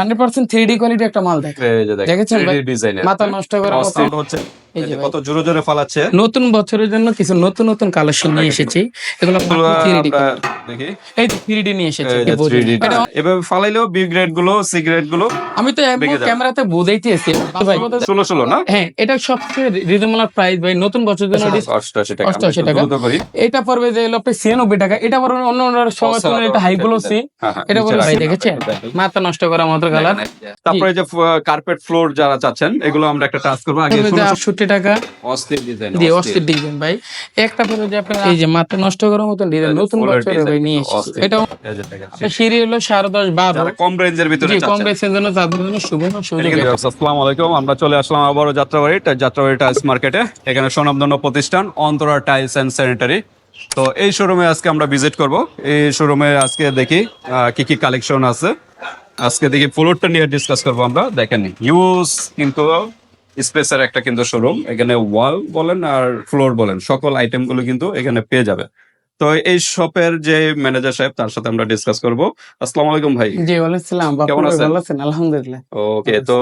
Hundred percent three D quality একটা মাল দেখা যায় দেখেছেন ভাই? 3D ডিজাইনের মাথা নষ্ট করা হচ্ছে। এই যে কত জোরে জোরে ফালাচ্ছে। নতুন বছরের জন্য কিছু নতুন নতুন কালেকশন নিয়ে এসেছি। এগুলো দেখি। এই নিয়ে এসেছি এই যে কি বোঝেন? 3D এটা এভাবে ফালাইলেও বি গ্রেডগুলো সি গ্রেডগুলো আমি তো। ক্যামেরাতে ষোলো ষোলো না? হ্যাঁ এটা সবচেয়ে রিজনেবল প্রাইস ভাই। নতুন বছরের জন্য dis- অষ্টআশি টাকা। 88 টাকা। এটা পড়বে যে হলো ছিয়ানব্বই টাকা। এটা পড়বে অন্য অন্য সময় তুলনায় এটা হাই গ্লোসি হ্যাঁ, হ্যাঁ, এটা পড়বে ভাই দেখেছেন? মাথা নষ্ট করা মতো কালার তারপরে যে কার্পেট ফ্লোর যারা চাচ্ছেন এগুলো আমরা একটা টাচ করব। আগে টাকা। অস্থির ডিজাইন জি অস্থির। ডিজাইন ভাই। একটা পরে যে আপনার এই যে মাথা নষ্ট করার মতো ডিজাইন নতুন বছরে ভাই নিয়ে এসেছি। এটা সিঁড়ি হলো সাড়ে দশ বারো। কম রেঞ্জের ভিতরে কম চাচ্ছেন জন্য তাদের জন্য শুভ সুযোগ আসসালামু আলাইকুম। আমরা চলে আসলাম আবারও যাত্রাবাড়ি যাত্রাবাড়ি টাইলস মার্কেটে এখানে সুনামধন্য প্রতিষ্ঠান অন্তরা টাইলস অ্যান্ড স্যানিটারি তো এই শোরুমে আজকে আমরা ভিজিট করব। এই শোরুমে আজকে দেখি আহ, কি কি কালেকশন আছে। আজকে দেখি ফ্লোরটা নিয়ে ডিসকাস করব আমরা। দেখেন ইউজ কিন্তু স্পেসের একটা কিন্তু শোরুম এখানে ওয়াল বলেন আর ফ্লোর বলেন সকল আইটেমগুলো কিন্তু এখানে পেয়ে যাবে। তো এই শপের যে ম্যানেজার সাহেব তার সাথে আমরা ডিসকাস করব। আসসালামু আলাইকুম ভাই। জি ওয়ালাইকুম কেমন আছেন? ভালো আছেন? আলহামদুলিল্লাহ। ওকে তো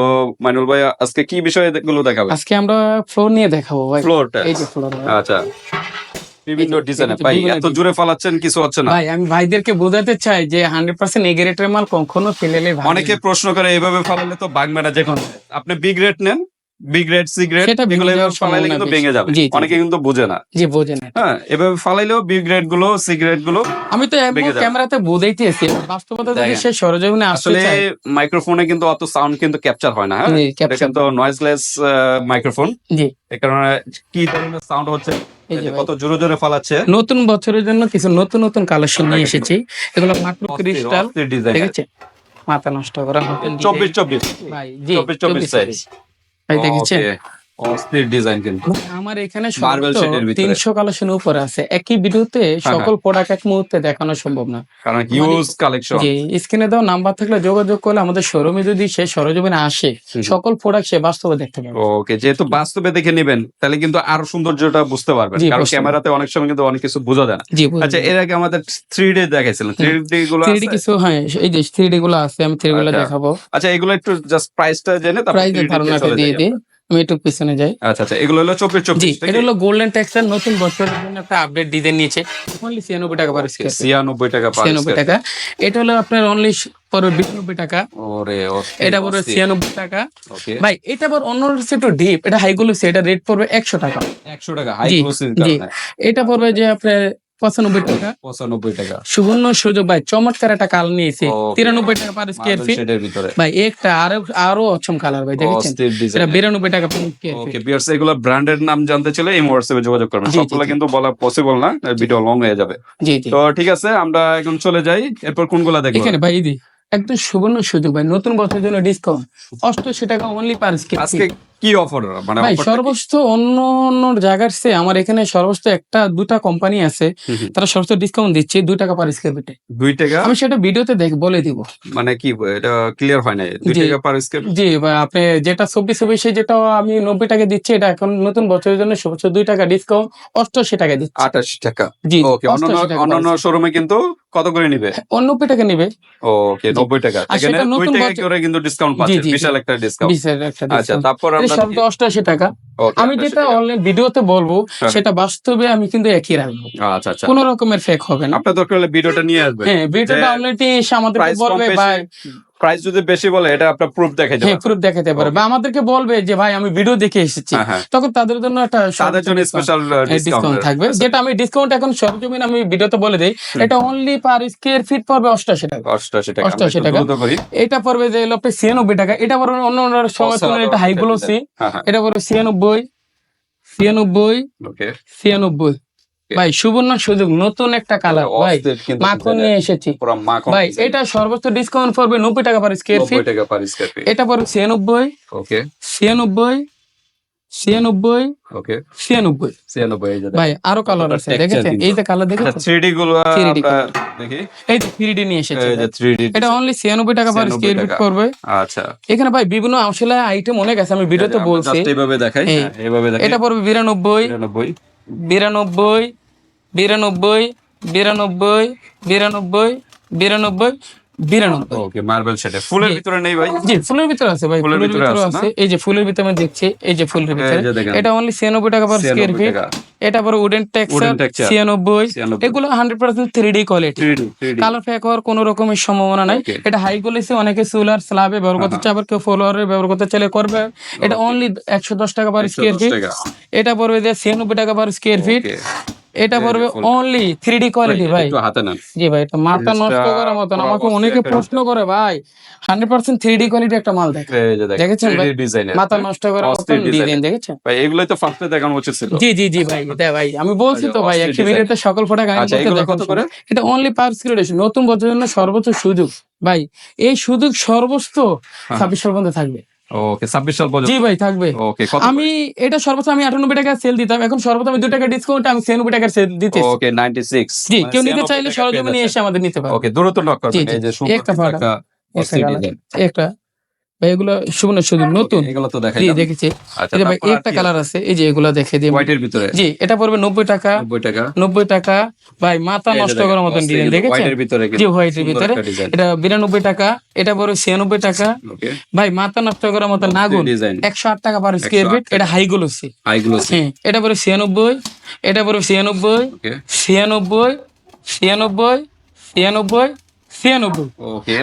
মাইনুল ভাই আজকে কি বিষয়ে গুলো দেখাবে আজকে আমরা ফ্লোর নিয়ে দেখাবো ভাই। ফ্লোরটা এই যে ফ্লোর আচ্ছা। বিভিন্ন ডিজাইন ভাই এত জোরে ফালাচ্ছেন কিছু হচ্ছে না। ভাই আমি ভাইদেরকে বোঝাতে চাই যে হান্ড্রেড পার্সেন্ট এগ্রেটের মাল কখনো ফেলেলে অনেকে প্রশ্ন করে এইভাবে ফালালে তো বাগবে না যে আপনি বি গ্রেড নেন বি গ্রেড সি গ্রেড সেটা এগুলো এভাবে ফালাইলে কিন্তু ভেঙে যাবে। অনেকে কিন্তু বোঝে না। জি বোঝেন না। হ্যাঁ এভাবে ফালাইলেও বি গ্রেডগুলো সি গ্রেডগুলো আমি তো। ক্যামেরাতে বোঝাইতেছি বাস্তবতা যদি সে সরজমিনে আসলে মাইক্রোফোনে কিন্তু অত সাউন্ড কিন্তু ক্যাপচার হয় না হ্যাঁ? এটা কিন্তু নয়েজলেস মাইক্রোফোন জি। এই কারণে কি ধরনের সাউন্ড হচ্ছে? কত জোরে জোরে ফালাচ্ছে। নতুন বছরের জন্য কিছু নতুন নতুন কালেকশন নিয়ে এসেছি। এগুলো মাত্র ক্রিস্টাল ডিজাইন দেখেছেন মাথা নষ্ট করা চব্বিশ চব্বিশ। চব্বিশ চব্বিশ সাইজ ভাই দেখেছেন অস্থির ডিজাইন কিন্তু। আমার এখানে। তিনশো কালেকশন উপরে আছে। একই ভিডিওতে সকল প্রোডাক্ট এক মুহূর্তে দেখানো সম্ভব না। কারণ হিউজ কালেকশন যে স্ক্রিনে দেওয়া নাম্বার থাকলে যোগাযোগ করলে আমাদের শোরুমে যদি সে সরজমিনে আসে সকল প্রোডাক্ট সে বাস্তবে দেখতে পাবে। ওকে যেহেতু বাস্তবে দেখে নেবেন তাহলে কিন্তু আরও সৌন্দর্যটা বুঝতে পারবেন। জি, কারণ ক্যামেরাতে অনেক সময় কিন্তু অনেক কিছু বোঝা যায় না। আচ্ছা এর আগে আমাদের থ্রি ডি দেখাইছিলেন থ্রি ডি গুলো থ্রি আছে? কিছু হ্যাঁ এই যে থ্রি গুলো আছে আমি থ্রি গুলো আচ্ছা। দেখাবো। আচ্ছা এগুলো একটু জাস্ট প্রাইসটা জেনে তারপর প্রাইজের 3D তে ধারণাটা দিয়ে দিই। আমি একটু পিছনে যাই। আচ্ছা আচ্ছা এগুলো হলো চব্বিশ চব্বিশ এটা হলো গোল্ডেন ট্যাক্সের নতুন বছরের জন্য একটা আপডেট ডিজাইন নিয়েছে। অনলি ছিয়ানব্বই টাকা পার স্কোয়ার ছিয়ানব্বই টাকা পার ছিয়ানব্বই টাকা। এটা হলো আপনার অনলি পরে বিরানব্বই টাকা। ওরে এটা পড়বে ছিয়ানব্বই টাকা। ওকে। ভাই এটা আবার অন্য একটু ডিপ এটা হাই গুলোসি এটা রেট পড়বে একশো টাকা। একশো টাকা হাই জি। এটা পড়বে যে আপনার পঁচানব্বই টাকা। পঁচানব্বই টাকা। সুবর্ণ সুযোগ ভাই চমৎকার একটা কাল নিয়েছে। তিরানব্বই টাকা পার স্কোয়ার ফিট ভিতরে। ভাই একটা আরও আরও অচম কালার ভাই দেখেছেন? এটা বিরানব্বই টাকা পার স্কোয়ার ওকে বিয়ার্স এগুলো ব্র্যান্ডের নাম জানতে চাইলে এই হোয়াটসঅ্যাপে যোগাযোগ করবেন। সবগুলো কিন্তু বলা পসিবল না ভিডিও লং হয়ে যাবে। তো ঠিক আছে আমরা এখন চলে যাই। এরপর কোনগুলা দেখব? এখানে ভাই দি একদম সুবর্ণ সুযোগ ভাই নতুন বছরের জন্য ডিসকাউন্ট অষ্টআশি টাকা অনলি পার স্কোয়ার আজকে কি অফার মানে ভাই সর্বোচ্চ অন্য অন্য জায়গার চেয়ে আমার এখানে সর্বোচ্চ একটা দুটা কোম্পানি আছে। তারা সর্বোচ্চ ডিসকাউন্ট দিচ্ছে দুই টাকা পার স্কোয়ার ফিটে দুই টাকা? আমি সেটা ভিডিওতে দেখ বলে দিব। মানে কি এটা ক্লিয়ার হয় না দুই টাকা পার স্কয়ার জি ভাই, আপনি যেটা চব্বিশ চব্বিশে যেটা আমি নব্বই টাকা দিচ্ছি এটা এখন নতুন বছরের জন্য সর্বোচ্চ দুই টাকা ডিসকাউন্ট অষ্টআশি টাকা দিচ্ছি। আটাশি টাকা? জি ওকে অন্যান্য 88 টাকা অন্যান্য পার শোরুমে কিন্তু কত করে নিবে। নব্বই টাকা নিবে। ওকে নব্বই টাকা। এখানে দুই টাকা করে কিন্তু ডিসকাউন্ট পাচ্ছে। বিশাল একটা ডিসকাউন্ট আচ্ছা তারপর আমরা অষ্টআশি টাকা। আমি যেটা। অনলাইন ভিডিওতে বলব হ্যাঁ। সেটা বাস্তবে আমি কিন্তু একই রাখব। আচ্ছা আচ্ছা। কোন রকমের ফেক হবে না। আপনার দরকার হলে ভিডিওটা নিয়ে আসবে হ্যাঁ ভিডিওটা অলরেডি এসে আমাদেরকে বলবে ভাই প্রাইস যদি বেশি বলে এটা আপনার প্রুফ দেখাই হ্যাঁ যাবে প্রুফ দেখাতে পারে বা আমাদেরকে বলবে যে ভাই আমি ভিডিও দেখে এসেছি। হ্যাঁ হ্যাঁ। তখন তাদের জন্য একটা তাদের জন্য স্পেশাল ডিসকাউন্ট থাকবে। যেটা আমি ডিসকাউন্ট এখন সরজমিন আমি ভিডিওতে বলে দেই এটা অনলি পার স্কোয়ার ফিট পড়বে অষ্টআশি টাকা। অষ্টআশি টাকা। আমরা 88 টাকা। এটা পড়বে যে আপনার ছিয়ানব্বই টাকা। এটা পড়বে অন্য অন্য সময় তুলনায় এটা হাই গ্লোসি এটা পড়বে ছিয়ানব্বই ছিয়ানব্বই ওকে ছিয়ানব্বই। ভাই সুবর্ণ সুযোগ নতুন একটা কালার ভাই মাখন নিয়ে এসেছি। ভাই এটা সর্বোচ্চ ডিসকাউন্ট পড়বে নব্বই টাকা পার স্কোয়ার ফিট টাকা পার স্কয়ার ফিট এটা পড়বে ছিয়ানব্বই ওকে ছিয়ানব্বই ছিয়ানব্বই ওকে ছিয়ানব্বই। ছিয়ানব্বই ভাই আরও কালার আছে দেখেছেন? এই যে কালার দেখেছেন? গুলো দেখি। এই নিয়ে এসেছে। এটা অনলি ছিয়ানব্বই টাকা পার 96 স্কোয়ার ফিট টাকা। পড়বে। আচ্ছা। এখানে ভাই বিভিন্ন আসলে আইটেম অনেক আছে আমি ভিডিওতে বলছি। just এইভাবে দেখাই। হ্যাঁ, এইভাবে দেখাই। এটা পড়বে বিরানব্বই। বিরানব্বই বিরানব্বই বিরানব্বই বিরানব্বই বিরানব্বই বিরানব্বই। ওকে মার্বেল সেটে ফুলের ভিতরে নেই ভাই? জি ফুলের ভিতরে আছে ভাই ফুলের ভিতরে আছে এই যে ফুলের ভিতরে আমি দেখছি এই যে ফুলের ভিতরে। এটা অনলি ছিয়ানব্বই টাকা পার স্কোয়ার ফিট এটা পরে উডেন টেক্সচার ছিয়ানব্বই। এগুলো hundred percent three D quality 3D 3D colour fake হওয়ার কোনো রকমের সম্ভাবনা নাই। এটা হাই কোয়ালিটি অনেকে সোলার স্ল্যাবে ব্যবহার করতে চায় আবার কেউ ফলোয়ারে ব্যবহার করতে চাইলে করবে। এটা অনলি একশো দশ টাকা পার স্কোয়ার ফিট এটা পড়বে যে ছিয়ানব্বই টাকা পার স্কোয়ার ফিট এটা পড়বে অনলি থ্রি ডি কোয়ালিটি ভাই। একটু হাতে নেন। জি ভাই এটা মাথা নষ্ট করার মতন। আমাকে অনেকে প্রশ্ন করে ভাই hundred percent three D quality একটা মাল দেখ দেখেছেন ভাই? মাথা নষ্ট করার মতন ডিজাইন দেখেছেন? ভাই এগুলোই তো ফার্স্টে দেখানো উচিত ছিল। জি জি জি ভাই দে ভাই আমি বলছি তো ভাই একটি। ভিডিওতে সকল ফোটা আচ্ছা, এগুলো কত করে? এটা অনলি পার স্ক্রিডেশন নতুন বছরের জন্য সর্বোচ্চ সুযোগ। ভাই এই সুযোগ সর্বোচ্চ হ্যাঁ। ছাব্বিশ পর্যন্ত থাকবে। ওকে 26 সাল পর্যন্ত। জি ভাই থাকবে। ওকে আমি এটা সর্বোচ্চ আমি আটানব্বই টাকা সেল দিতাম। এখন সর্বোচ্চ আমি দুই টাকা ডিসকাউন্ট আমি ছিয়ানব্বই টাকার সেল দিতে ওকে 96 জি মানে কেউ নিতে চাইলে সরজমিনে এসে আমাদের নিতে পারে ওকে দূরত্ব নক জি। এই যে একটা একটা ভাই এগুলো সুবর্ণ শুধু নতুন। এগুলো তো দেখাই দেখেছি। আচ্ছা ভাই একটা কালার আছে এই যে এগুলো দেখে দিই। হোয়াইটের ভিতরে? জি এটা পড়বে নব্বই টাকা। 90 টাকা। ভাই মাথা নষ্ট করার মতন ডিজাইন দেখেছেন? হোয়াইটের ভিতরে জি হোয়াইটের ভিতরে। এটা বিরানব্বই টাকা এটা পড়বে টাকা। ভাই মাথা নষ্ট করার নাগুন টাকা পার স্কোয়ার ফিট এটা হাই গ্লোসি আইগুলো হ্যাঁ এটা পড়বে ছিয়ানব্বই এটা পড়বে ছিয়ানব্বই ওকে ছিয়ানব্বই ছিয়ানব্বই ছিয়ানব্বই ছিয়ানব্বই।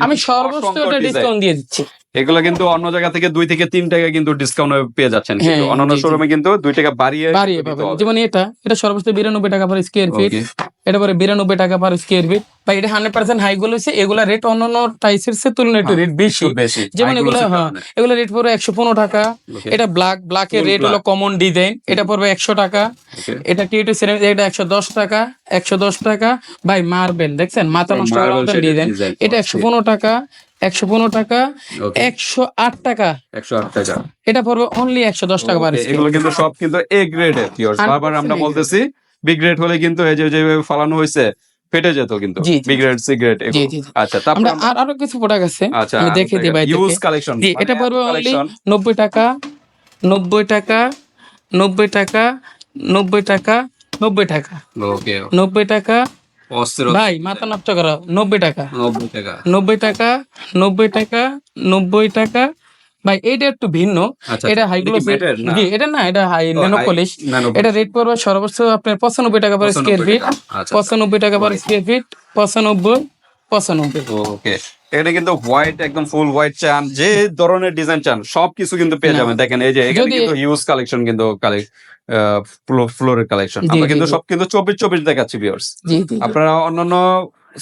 আমি সর্বোচ্চ ডিসকাউন্ট দিয়ে দিচ্ছি। এগুলো কিন্তু অন্য জায়গা থেকে দুই থেকে তিন টাকা কিন্তু ডিসকাউন্ট পেয়ে যাচ্ছেন কিন্তু হ্যাঁ, অন্যান্য। শোরুমে কিন্তু দুই টাকা বাড়িয়ে বাড়িয়ে পাবেন। যেমন এটা এটা সর্বোচ্চ বিরানব্বই টাকা পার স্কোয়ার ফিট এটা পরে বিরানব্বই টাকা পার স্কোয়ার ফিট বা এটা হান্ড্রেড পার্সেন্ট হাই গুলো হচ্ছে এগুলা রেট অন্যান্য টাইসের সে তুলনায় একটু রেট বেশি। যেমন এগুলো হ্যাঁ। এগুলো রেট পড়বে একশো পনেরো টাকা। এটা ব্ল্যাক ব্ল্যাকের রেট হলো কমন ডিজাইন এটা পড়বে একশো টাকা। এটা টি টু সেভেন এটা একশো দশ টাকা একশো দশ টাকা। বাই মার্বেল দেখছেন? মাথা নষ্ট ডিজাইন এটা একশো পনেরো টাকা একশো পনেরো টাকা একশো আট টাকা। 108 টাকা। এটা পড়বে অনলি একশো দশ টাকা পার এগুলো কিন্তু সব কিন্তু এ গ্রেডের 100% বারবার আমরা বলতেছি বি গ্রেড হলে কিন্তু এই যে যেভাবে ফালানো হয়েছে ফেটে যেত কিন্তু। B grade C grade. আচ্ছা তারপর আর আরও কিছু প্রোডাক্ট আছে আচ্ছা আমি দেখে দিই ভাই ইউজ কালেকশন এটা পড়বে অনলি নব্বই টাকা নব্বই টাকা নব্বই টাকা নব্বই টাকা নব্বই টাকা। ওকে নব্বই টাকা ভাই মাথা নষ্ট করা নব্বই টাকা। 90 টাকা। নব্বই টাকা নব্বই টাকা নব্বই টাকা। ভাই এটা একটু ভিন্ন। আচ্ছা এটা হাই গ্লোসি? জি এটা না এটা হাই ন্যানো পলিশ এটা রেট পড়বে সর্বোচ্চ আপনার পঁচানব্বই টাকা পার স্কোয়ার ফিট পঁচানব্বই টাকা পার স্কোয়ার ফিট পঁচানব্বই পঁচানব্বই। ওকে। এটা কিন্তু হোয়াইট একদম ফুল হোয়াইট চান যে ধরনের ডিজাইন চান সবকিছু কিন্তু পেয়ে যাবেন। দেখেন এই যে এখানে কিন্তু হিউজ কালেকশন কিন্তু ফ্লোরের কালেকশন আমরা কিন্তু সব কিন্তু চব্বিশ চব্বিশ দেখাচ্ছি ভিউয়ার্স আপনারা অন্যান্য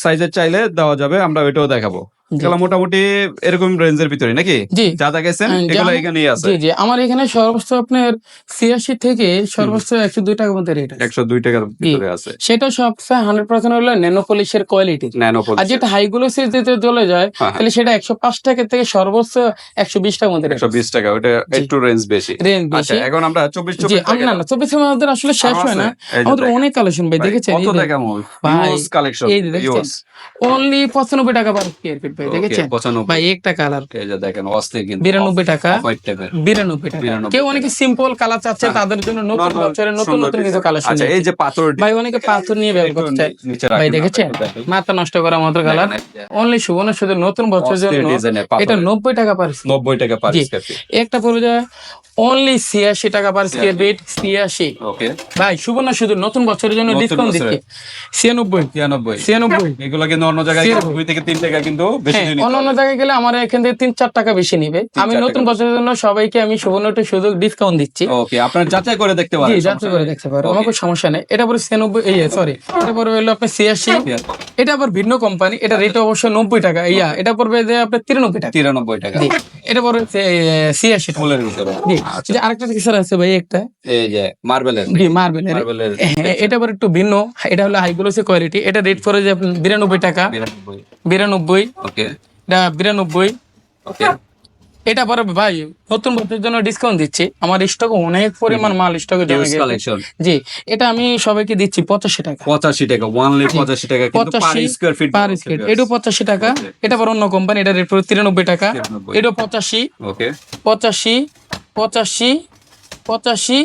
সাইজের চাইলে দেওয়া যাবে আমরা ওইটাও দেখাবো। এগুলো মোটামুটি এরকম রেঞ্জের ভিতরে নাকি? জি। যা দেখাইছেন হ্যাঁ, যা- এগুলো এখানেই আছে। জি জি। আমার এখানে সর্বোচ্চ আপনার ছিয়াশি থেকে সর্বোচ্চ একশো দুই টাকার মধ্যে রেট আছে। টাকার ভিতরে আছে। সেটা সবচেয়ে হান্ড্রেড পার্সেন্ট হলো ন্যানো পলিশের কোয়ালিটি ন্যানো আর যেটা সিরিজে চলে যায় হ্যাঁ। তাহলে সেটা একশো পাঁচ টাকা থেকে সর্বোচ্চ একশো বিশ টাকার মধ্যে একশো বিশ টাকা ওটা একটু রেঞ্জ বেশি। রেঞ্জ আচ্ছা বেশি এখন আমরা চব্বিশ না মধ্যে আসলে শেষ হয় না। আমাদের অনেক কালেকশন ভাই দেখেছেন? কত টাকা কালেকশন অনলি পঁচানব্বই টাকা পার স্কোয়ার ফিট ভাই দেখেছেন? ভাই একটা কালার। দেখেন অস্থির কিন্তু বিরানব্বই টাকা। বিরানব্বই টাকা। কেউ অনেকে সিম্পল কালার চাচ্ছে হ্যাঁ। তাদের জন্য নতুন বছরের নতুন নতুন কিছু design। আচ্ছা এই যে পাথর ভাই অনেকে পাথর নিয়ে ব্যবহার করতে চায় ভাই দেখেছেন? মাথা নষ্ট করার মতো কালার অনলি সুবর্ণ শুধু নতুন বছরের জন্য এটা নব্বই টাকা পার নব্বই টাকা পার জি। স্কয়ার ফিট একটা পড়ে যায় অনলি ছিয়াশি টাকা পার স্কোয়ার ফিট ছিয়াশি। ভাই সুবর্ণ শুধু নতুন বছরের জন্য ডিসকাউন্ট দিচ্ছে। ছিয়ানব্বই। ছিয়ানব্বই। ছিয়ানব্বই। এগুলো কিন্তু অন্য জায়গায় দুই থেকে তিন টাকা কিন্তু হ্যাঁ দিয়ে নিতে অন্য অন্য জায়গায় গেলে আমার এখান থেকে তিন চার টাকা বেশি নিবে। আমি নতুন টাকা। বছরের জন্য সবাইকে আমি সুবর্ণ একটু সুযোগ ডিসকাউন্ট দিচ্ছি। ওকে আপনার যাচাই করে দেখতে জি পারেন করে দেখতে পারো আমার কোনো সমস্যা নেই। এটা পরে ছিয়ানব্বই এই সরি এটা পরে হলো আপনার ছিয়াশি। এটা আবার ভিন্ন কোম্পানি এটা রেট অবশ্য নব্বই টাকা। ইয়া এটা পড়বে যে আপনার তিরানব্বই টাকা। তিরানব্বই টাকা। এটা পড়বে ছিয়াশি ফুলের ভিতরে। জি আচ্ছা। আরেকটা কিসার আছে ভাই একটা। এই যে মার্বেলের। জি মার্বেলের। মার্বেলের। হ্যাঁ, এটা আবার একটু ভিন্ন। এটা হলো হাইগ্লোসি কোয়ালিটি এটা রেট পড়ে যে বিরানব্বই টাকা। বিরানব্বই। ওকে এটা বিরানব্বই। ওকে। এটা পরে ভাই নতুন বছরের জন্য ডিসকাউন্ট দিচ্ছি। আমার স্টক অনেক পরিমাণ মাল স্টকে জমে গেছে। জি এটা আমি সবাইকে দিচ্ছি পঁচাশি টাকা। পঁচাশি টাকা ওয়ানলি পঁচাশি টাকা পঁচাশি স্কোয়ার ফিট পার স্কোয়ার এটাও পঁচাশি টাকা। এটা আবার অন্য কোম্পানি এটা রেট পড়ে তিরানব্বই টাকা। এটাও পঁচাশি। ওকে পঁচাশি পঁচাশি পঁচাশি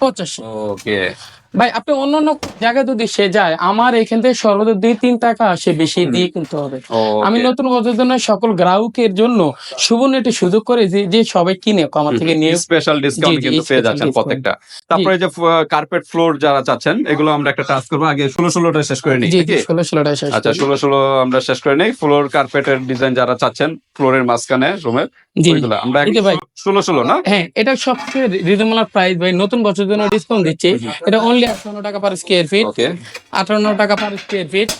পঁচাশি। ওকে ভাই আপনি অন্য অন্য জায়গায় যদি সে যায় আমার এখান থেকে সর্বোচ্চ দুই তিন টাকা সে বেশি দিয়ে কিনতে হবে। আমি নতুন বছরের সকল গ্রাহকের জন্য সুবর্ণ একটি সুযোগ করে যে যে সবাই কিনে আমার থেকে নিয়ে স্পেশাল ডিসকাউন্ট কিন্তু পেয়ে যাচ্ছেন প্রত্যেকটা। তারপরে যে কার্পেট ফ্লোর যারা চাচ্ছেন এগুলো আমরা একটা টাচ করব। আগে ষোলো ষোলোটা শেষ করে নিই ষোলো ষোলোটা শেষ আচ্ছা। ষোলো ষোলো আমরা শেষ করে নিই। ফ্লোর কার্পেটের ডিজাইন যারা চাচ্ছেন ফ্লোরের মাঝখানে রুমের আমরা। ষোলো ষোলো না? হ্যাঁ এটা সবচেয়ে রিজনেবল প্রাইস ভাই। নতুন বছরের জন্য ডিসকাউন্ট দিচ্ছে। এটা অনলি আটান্ন টাকা পার স্কোয়ার ফিট আটান্ন টাকা পার স্কোয়ার ফিট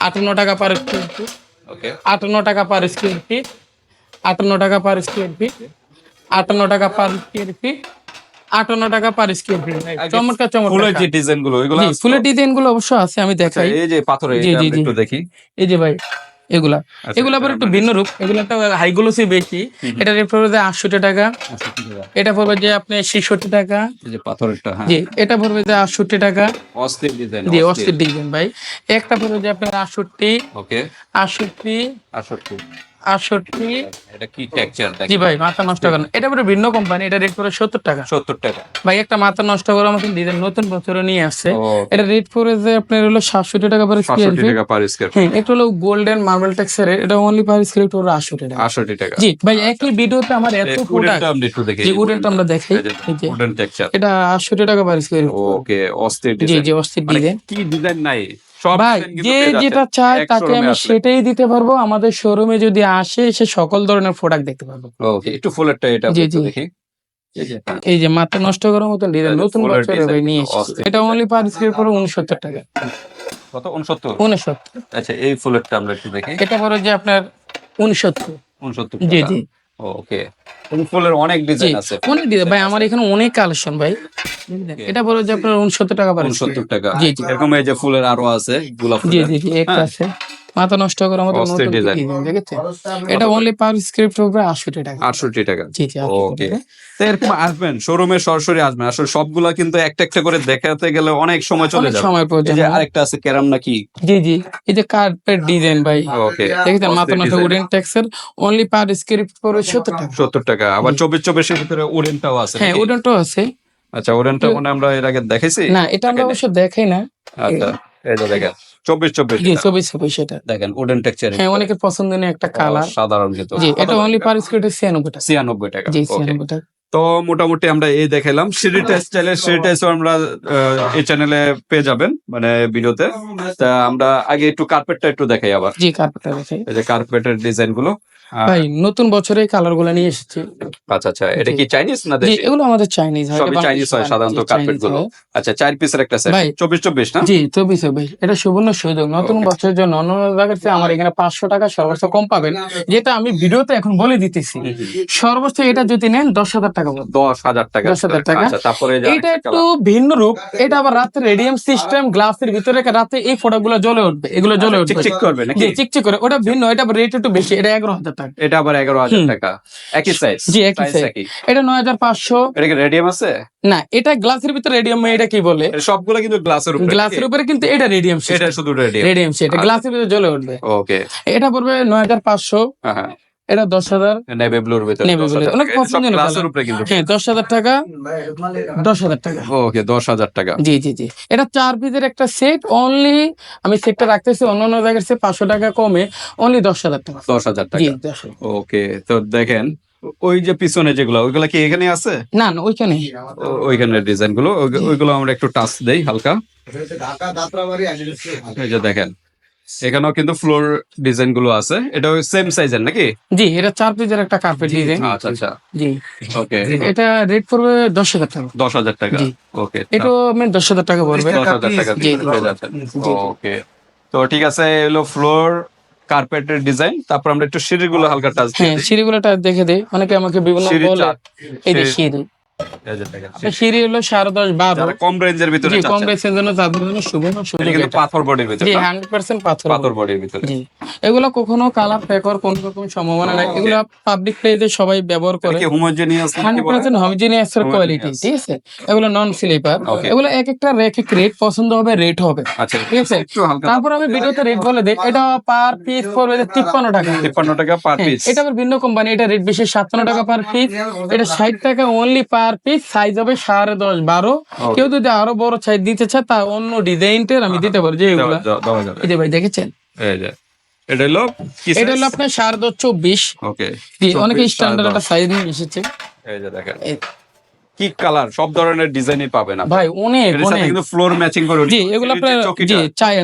আটান্ন টাকা। পার স্কোয়ার ফিট ওকে আটান্ন টাকা পার স্কোয়ার ফিট আটান্ন টাকা পার স্কোয়ার ফিট আটান্ন টাকা পার স্কোয়ার ফিট আটান্ন টাকা পার স্কোয়ার ফিট চমৎকার ফুলের চমৎকার যে ডিজাইনগুলো ফুলের ডিজাইনগুলো অবশ্য আছে আমি আচ্ছা, দেখাই এই যে পাথরে জি, এটা জি, আমরা জি। একটু দেখি। এই যে ভাই এগুলা। এগুলা পরে আবার একটু ভিন্ন রূপ। এগুলা একটা হাই গ্লোসি বেশি এটা রেট পড়বে যে আটষট্টি টাকা। আচ্ছা। এটা পড়বে যে আপনি ছেষট্টি টাকা। যে পাথরেরটা হ্যাঁ। জি এটা পড়বে যে আটষট্টি টাকা। অস্থির ডিজাইন জি অস্থির। ডিজাইন ভাই। একটা পড়বে যে আপনার আটষট্টি। ওকে আটষট্টি। আটষট্টি। আটষট্টি। এটা কি টেক্সচার জি ভাই মাথা নষ্ট করেন। এটা পরে ভিন্ন কোম্পানি এটা রেট পড়ে সত্তর টাকা। সত্তর টাকা। ভাই একটা মাথা নষ্ট করার মতন ডিজাইন নতুন বছরে নিয়ে আসছে। এটা রেট পড়ে যে আপনার হলো সাতষট্টি টাকা পার স্কোয়ার টাকা পার স্কোয়ার হ্যাঁ এটা হলো গোল্ডেন মার্বেল টেক্সের এটা অনলি পার স্কোয়ার ফিট পড়বে আটষট্টি টাকা। আটষট্টি টাকা। জি ভাই একই ভিডিওতে আমার এত প্রোডাক্ট আমরা জি উডেনটা আমরা দেখাই। উডেন টেক্সচার এটা আটষট্টি টাকা পার স্কোয়ার ওকে অস্থির ডিজাইন জি অস্থির মানে ডিজাইন কি ডিজাইন নাই? ভাই যে যেটা চায় তাকে আমি সেটাই দিতে পারব। আমাদের শোরুমে যদি আসে সে সকল ধরনের প্রোডাক্ট দেখতে পারব। ওকে একটু ফুলেরটা এটা। দেখি। এই যে, হ্যাঁ। এই যে মাথা নষ্ট করার মতন ডিজাইন নতুন বছরে ভাই নিয়ে এসেছি। এটা অনলি পার স্কোয়ার পড়বে উনসত্তর টাকা। কত? উনসত্তর উনসত্তর আচ্ছা এই ফুলেরটা আমরা একটু দেখি। এটা পড়ে যে আপনার উনসত্তর উনসত্তর জি জি। ওকে। ফুলের অনেক ডিজাইন আছে। অনেক ডিজাইন ভাই আমার এখানে অনেক কালেকশন ভাই। এটা বলো যে আপনার উনসত্তর টাকা পারেন উনসত্তর টাকা। জি, জি। এরকম এই যে ফুলের আরও আছে গোলাপ জি জি জি একটা হ্যাঁ। আছে। মাথা নষ্ট করার মতো নতুন। ডিজাইন দেখেছেন? এটা অনলি পার স্ক্রিপ্ট হবে আটষট্টি টাকা। আটষট্টি টাকা। জি জি ওকে তো এরকম আসবেন শোরুমে সরাসরি আসবেন। আসলে সবগুলা কিন্তু একটা একটা করে দেখাতে গেলে অনেক সময় চলে যাবে। সময় এই যে আরেকটা আছে ক্যারাম নাকি? জি জি। এই যে কার্পেট ডিজাইন ভাই। ওকে দেখেছেন? মাথা নষ্ট উডেন ট্যাক্সের অনলি পার স্ক্রিপ্ট পড়বে সত্তর টাকা। সত্তর টাকা। আবার চব্বিশ চব্বিশের ভিতরে ওরেনটাও আছে হ্যাঁ? উডেনটাও আছে। আচ্ছা ওরেনটা মনে আমরা এর আগে দেখাইছি? না এটা আমরা অবশ্য দেখাই না। আচ্ছা এই যে দেখেন। চব্বিশ চব্বিশ জি চব্বিশ চব্বিশ এটা। দেখেন উডেন টেক্সচার হ্যাঁ অনেকের পছন্দনীয় একটা কালার সাধারণ কিন্তু। জি এটা অনলি পার স্ক্রিপ্ট ছিয়ানব্বই টাকা। ছিয়ানব্বই টাকা জি ছিয়ানব্বই টাকা। তো মোটামুটি আমরা এই দেখাইলাম। সিঁড়ি টেস্ট চাইলে সিঁড়ি টেস্ট আমরা আহ, এই চ্যানেলে পেয়ে যাবেন মানে ভিডিওতে। তা আমরা আগে একটু কার্পেটটা একটু দেখাই আবার। জি কার্পেটটা দেখাই। এই যে কার্পেটের ডিজাইনগুলো। ভাই নতুন বছরে কালারগুলো নিয়ে এসেছি। আচ্ছা আচ্ছা এটা কি চাইনিজ না দেশি? এগুলো আমাদের চাইনিজ হয় সবই চাইনিজ হয় সাধারণত কার্পেটগুলো। আচ্ছা চার পিসের একটা সেট ভাই। চব্বিশ চব্বিশ না? জি চব্বিশ চব্বিশ। এটা সুবর্ণ সুযোগ নতুন বছরের জন্য অন্য অন্য জায়গার চেয়ে আমার এখানে পাঁচশো টাকা সর্বোচ্চ কম পাবেন যেটা আমি ভিডিওতে এখন বলে দিতেছি। সর্বোচ্চ এটা যদি নেন দশ হাজার টাকা পড়বে। দশ হাজার টাকা 10,000 টাকা। আচ্ছা তারপরে আরেকটা একটু ভিন্ন রূপ। এটা আবার রাতে রেডিয়াম সিস্টেম গ্লাসের ভিতরে রাতে এই ফোটাগুলো জ্বলে উঠবে। এগুলো জ্বলে colour। উঠবে। চিকচিক করবে নাকি? চিকচিক করে। ওটা ভিন্ন এটা রেট একটু বেশি। এটা এগারো হাজার টাকা এটা আবার এগারো হাজার টাকা। একই সাইজ জি, একই সাইজ এটা নয় হাজার পাঁচশো। এটা কি রেডিয়াম আছে? না এটা গ্লাসের ভিতরে রেডিয়াম এটা কি বলে? সবগুলো কিন্তু গ্লাসের উপরে গ্লাসের উপরে কিন্তু এটা রেডিয়াম এটা শুধু রেডিয়াম রেডিয়াম সেটা গ্লাসের ভিতরে জ্বলে উঠবে। ওকে এটা পড়বে নয় হাজার পাঁচশো। হ্যাঁ। এটা দশ হাজার নেভি ব্লুর ভিতরে অনেক পছন্দের হ্যাঁ দশ হাজার টাকা। দশ হাজার টাকা। ওকে দশ হাজার টাকা। জি জি জি। এটা চার পিসের একটা সেট অনলি আমি সেটটা রাখতেছি অন্য অন্য জায়গার পাঁচশো টাকা কমে অনলি দশ হাজার টাকা। দশ হাজার টাকা। ওকে তো দেখেন ওই যে পিছনে যেগুলো ওইগুলো কি এখানে আছে? না না ওইখানে। ও- ওইখানের ডিজাইনগুলো ওইগুলো আমরা একটু টাচ দেই হালকা। দেখেন এখানেও কিন্তু ফ্লোর ডিজাইনগুলো আছে। এটা সেম সাইজের নাকি? জি এটা চার পিসের একটা কার্পেট ডিজাইন আচ্ছা আচ্ছা। জি। ওকে এটা রেট পড়বে দশ হাজার টাকা। দশ হাজার টাকা? ওকে এটাও আমি দশ হাজার টাকা পড়বে। দশ হাজার টাকা। ওকে তো ঠিক আছে এলো ফ্লোর কার্পেটের ডিজাইন তারপর আমরা একটু সিঁড়ি গুলো হালকা টাচ হ্যাঁ সিঁড়িগুলোটা দেখে দে অনেকে আমাকে বিভিন্ন বলে এই যে সিঁড়ি- সিঁড়ি এই যে দেখেন, আপনার সিঁড়ি হলো সাড়ে দশ বারো। কম রেঞ্জের ভিতরে কম চাচ্ছেন, জন্য তাদের জন্য শুভ সুযোগ এটা কিন্তু এটা। পাথর বডির ভিতরে হান্ড্রেড পার্সেন্ট পাথর পাথর বডির ভিতরে। এগুলো কখনো কালার ফেকর কোন রকম সম্ভাবনা নাই। এগুলো পাবলিক প্লেসে সবাই ব্যবহার করে। হোমোজেনিয়াস হান্ড্রেড পার্সেন্ট হোমোজিনিয়াস এর কোয়ালিটি ঠিক আছে? এগুলো নন স্লিপার এগুলো এক একটা এক এক রেট পছন্দ হবে রেট হবে। আচ্ছা ঠিক আছে? তারপর আমি ভিডিওতে রেট বলে দিই। এটা পার পিস পড়বে তিপ্পান্ন টাকা। তিপ্পান্ন টাকা পার হ্যাঁ, পিস এটা আবার ভিন্ন কোম্পানি এটা রেট বেশি সাতান্ন টাকা পার পিস এটা ষাট টাকা অনলি পার চার পিস সাইজ হবে সাড়ে দশ বারো। কেউ যদি আরও বড় সাইজ দিতে চায় তা অন্য ডিজাইনটার আমি দিতে পারি যে এগুলা ভাই দেখেছেন? এটা হলো এটা হলো আপনার সাড়ে দশ চব্বিশ। ওকে অনেকে স্ট্যান্ডার্ড একটা সাইজ নিয়ে এসেছে। এই যে দেখেন। কি কালার সব ধরনের ডিজাইনই পাবেন আপনি। ভাই অনেক অনেক। কিন্তু ফ্লোর ম্যাচিং করে জি এগুলো আপনার জি চাই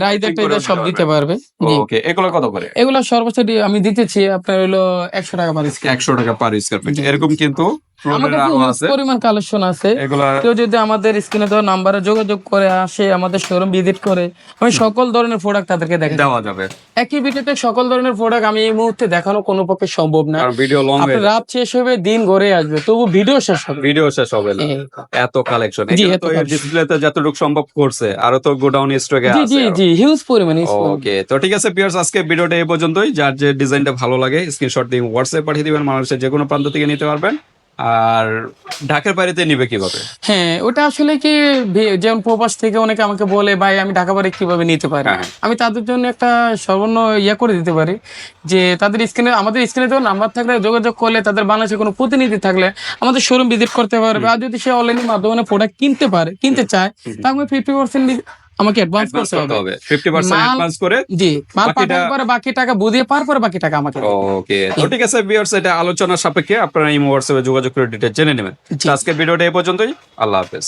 সব দিতে পারবে। ওকে এগুলো কত করে? এগুলো সর্বোচ্চ আমি দিতেছি আপনার হলো একশো টাকা পার স্কোয়ার টাকা পার স্কোয়ার ফিট এরকম কিন্তু পরিমাণ কালেকশন আছে। কেউ যদি আমাদের স্ক্রিনে দেওয়া নাম্বারে যোগাযোগ করে আসে আমাদের শোরুম ভিজিট করে আমি সকল ধরনের প্রোডাক্ট তাদেরকে দেখে দেওয়া যাবে। একই ভিডিওতে সকল ধরনের প্রোডাক্ট আমি এই মুহূর্তে দেখানো কোনো পক্ষে সম্ভব না। ভিডিও লং রাত শেষ হবে দিন গড়ে আসবে তবু ভিডিও শেষ হবে। ভিডিও শেষ হবে না। এত কালেকশন জি, তো ডিসপ্লেতে যতটুকু সম্ভব করছে আরও তো গোডাউন স্টকে জি জি জি হিউজ পরিমাণে পরিমাণে। ওকে তো ঠিক আছে পিয়ার্স আজকে ভিডিওটা এই পর্যন্তই। যার যে ডিজাইনটা ভালো লাগে স্ক্রিনশট দিয়ে হোয়াটসঅ্যাপ পাঠিয়ে দিবেন মানুষের যে কোনো প্রান্ত থেকে নিতে পারবেন। আর ঢাকার বাইরেতে নিবে কীভাবে? হ্যাঁ ওটা আসলে কি যেমন প্রবাস থেকে অনেকে আমাকে বলে ভাই আমি ঢাকা বাড়ি কীভাবে নিতে পারি? হ্যাঁ। আমি তাদের জন্য একটা সর্বর্ণ ইয়ে করে দিতে পারি যে তাদের স্ক্রিনে আমাদের স্ক্রিনে তো নাম্বার থাকলে যোগাযোগ করলে তাদের বাংলাদেশে কোনো প্রতিনিধি থাকলে আমাদের শোরুম ভিজিট করতে পারবে। আর যদি সে অনলাইনের মাধ্যমে প্রোডাক্ট কিনতে পারে কিনতে চায় তাহলে ফিফটি পার্সেন্ট আমাকে অ্যাডভান্স করতে হবে। হবে। ফিফটি পার্সেন্ট মাল- অ্যাডভান্স করে জি মাল পাঠানোর পরে বাকি টাকা বুঝিয়ে পার পরে বাকি টাকা আমাকে ওকে তো ঠিক আছে ভিউয়ার্স এটা আলোচনা সাপেক্ষে আপনারা এই হোয়াটসঅ্যাপে যোগাযোগ করে জেনে নেবেন। আজকে ভিডিওটা এই পর্যন্তই। আল্লাহ হাফেজ।